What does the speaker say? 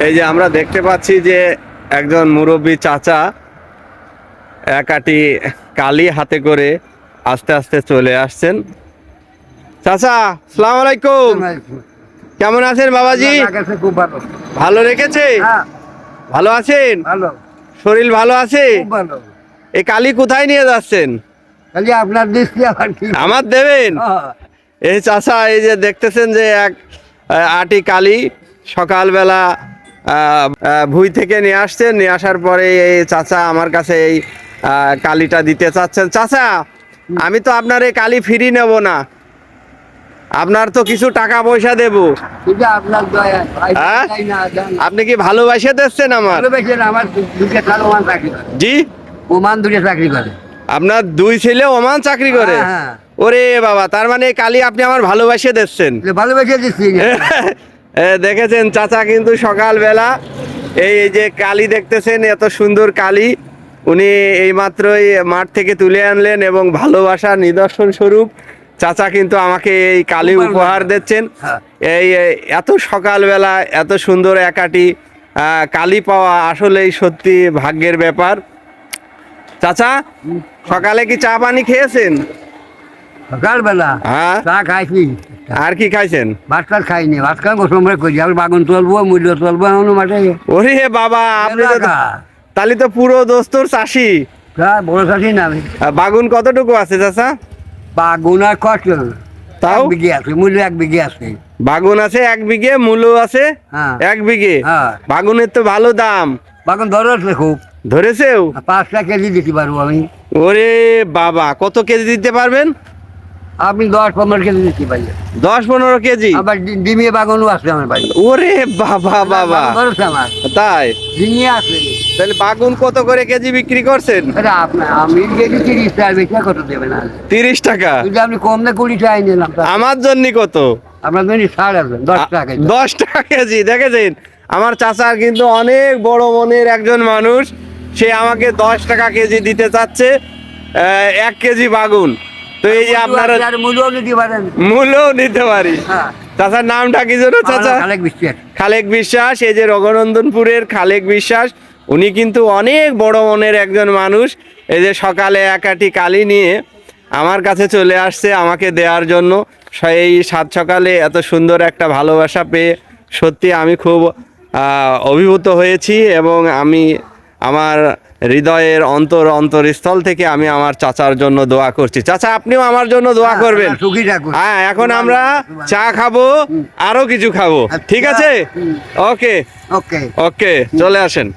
এই যে আমরা দেখতে পাচ্ছি যে একজন মুরব্বী চাচা একাটি কালি হাতে করে আস্তে আস্তে চলে আসছেন। চাচা সালাম আলাইকুম। কেমন আছেন বাবাজি? খুব ভালো। ভালো রেখেছে? হ্যাঁ। ভালো আছেন? ভালো। শরীর ভালো আছে? ভালো। এই কালি কোথায় নিয়ে যাচ্ছেন? আপনার আমার দেবেন? হ্যাঁ, এই চাচা এই যে দেখতেছেন যে এক আটি কালি সকালবেলা ভুই থেকে নিয়ে আসছেন। নিয়ে আসার পরে এই চাচা আমার কাছে এই কালিটা দিতে চাচ্ছেন। চাচা আমি তো আপনার এই কালি ফিরি নেব না। আপনার তো কিছু টাকা পয়সা দেব। হ্যাঁ? আপনি কি ভালোবাসে দিচ্ছেন আমার? জি? ওমান দুটো চাকরি করে। আপনার দুই ছেলে ওমান চাকরি করে? হ্যাঁ, হ্যাঁ। ওরে বাবা তার মানে এই কালি আপনি আমার ভালোবাসে দিচ্ছেন। ভালোবেসে দিচ্ছি। দেখেছেন চাচা কিন্তু সকালবেলা এই যে কালি দেখতেছেন এত সুন্দর কালি। উনি এই এইমাত্রই মাঠ থেকে তুলে আনলেন এবং ভালোবাসার নিদর্শন স্বরূপ চাচা কিন্তু আমাকে এই কালি উপহার দিচ্ছেন। হ্যাঁ। এই এত সকালবেলা এত সুন্দর একাটি কালি পাওয়া আসলেই সত্যি ভাগ্যের ব্যাপার। চাচা সকালে কি চা পানি খেয়েছেন? সকালবেলা হ্যাঁ? চা খাইছি। আর কি খাইছেন? ভাত টাত খাইনি ভাত খাই গোসম করি আমি বাগুন তুলবো মূল্য তুলবো এমন মাঠে ওরে বাবা আপনি তাহলে তো পুরো দোস্তর চাষি। প্রায় বড় চাষি না বাগুন কতটুকু আছে চাচা? বাগুন আর কষ্ট। তাও? এক বিঘে আছে মূল্য এক বিঘে আছে। বাগুন আছে এক বিঘে মূলো আছে হ্যাঁ। এক বিঘে। হ্যাঁ। বাগুনের তো ভালো দাম। বাগুন ধরে আছে খুব। ধরেছেও? পাঁচটা কেজি দিতে পারব আমি। ওরে বাবা কত কেজি দিতে পারবেন? আপনি দশ পনেরো কেজি দিতে পারি দশ পনেরো কেজি? আবার ডিমিয়ে বাগানও আছে আমার বাড়ি ওরে বাবা বাবা। তাই? ডিমিয়ে আছে। তাহলে বাগুন কত করে কেজি বিক্রি করছেন? আমি কেজি তিরিশ টাকা বেশি কত দেবে না? তিরিশ টাকা? যদি আপনি কম না কুড়ি টাকায় নিলাম আমার জন্য কত? আপনার জন্য সাড়ে দশ টাকা কেজি। দশ টাকা কেজি দেখেছেন? আমার চাচার কিন্তু অনেক বড় মনের একজন মানুষ। সে আমাকে দশ টাকা কেজি দিতে চাচ্ছে এক কেজি বাগুন। তো এই যে আপনারা মূল্য নিতে পারেন। মূল্যও নিতে পারি। হ্যাঁ। চাচার নামটা কি জন্য চাচা? খালেক বিশ্বাস। খালেক বিশ্বাস এই যে রঘুনন্দনপুরের খালেক বিশ্বাস উনি কিন্তু অনেক বড় মনের একজন মানুষ। এই যে সকালে একাটি কালি নিয়ে আমার কাছে চলে আসছে আমাকে দেওয়ার জন্য। এই সাত সকালে এত সুন্দর একটা ভালোবাসা পেয়ে সত্যি আমি খুব অভিভূত হয়েছি এবং আমি আমার হৃদয়ের অন্তর অন্তরস্থল থেকে আমি আমার চাচার জন্য দোয়া করছি। চাচা আপনিও আমার জন্য দোয়া করবেন। হ্যাঁ এখন আমরা চা খাব আরও কিছু খাব। ঠিক আছে? ওকে। ওকে। ওকে চলে আসেন।